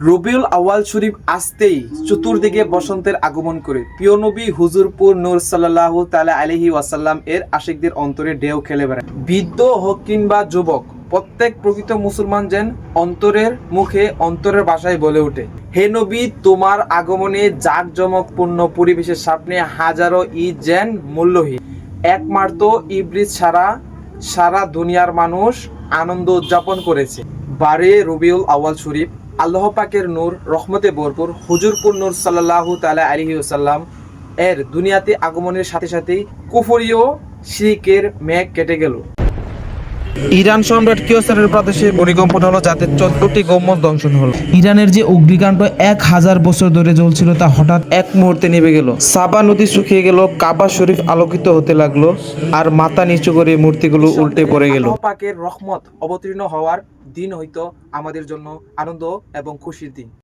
রবিউল আওয়াল শরীফ আসতেই চতুর্দিকে বসন্তের আগমন করে। প্রিয় নবী, হুজুরপুর নূর সাল্লাহ তালা আলহি ওয়াসাল্লাম এর আশিকদের অন্তরে ঢেউ খেলে বেড়ায়। বৃদ্ধ হোক কিংবা যুবক, প্রত্যেক প্রকৃত মুসলমান যেন অন্তরের মুখে অন্তরের ভাষায় বলে ওঠে। হে নবী, তোমার আগমনে জাঁকজমকপূর্ণ পরিবেশের সামনে হাজারো ঈদ যেন মূল্যহীন। একমাত্র ইবলিস ছাড়া সারা দুনিয়ার মানুষ আনন্দ উদযাপন করেছে। বারে রবিউল আওয়াল শরীফ আল্লাহ পাকের নূর, রহমতে বরপুর হুজুরপুর নূর সাল্লাহ তালা আলহি ওসাল্লাম এর দুনিয়াতে আগমনের সাথে সাথেই কুফরীয় শিখের মেঘ কেটে গেল। ইরান সম্রাট কিওসারের প্রদেশে ভূমিকম্পটা হলো যাতে চোদ্দটি গম্বুজ ধ্বংসন হলো। ইরানের যে অগ্নিকাণ্ড এক হাজার বছর ধরে চলছিল তা হঠাৎ এক মুহূর্তে নিভে গেল। সাবা নদী শুকিয়ে গেল, কাবা শরীফ আলোকিত হতে লাগল, আর মাথা নিচু করে মূর্তিগুলো উল্টে পড়ে গেল। পাকের রহমত অবতীর্ণ হওয়ার দিন হয়তো আমাদের জন্য আনন্দ এবং খুশির দিন।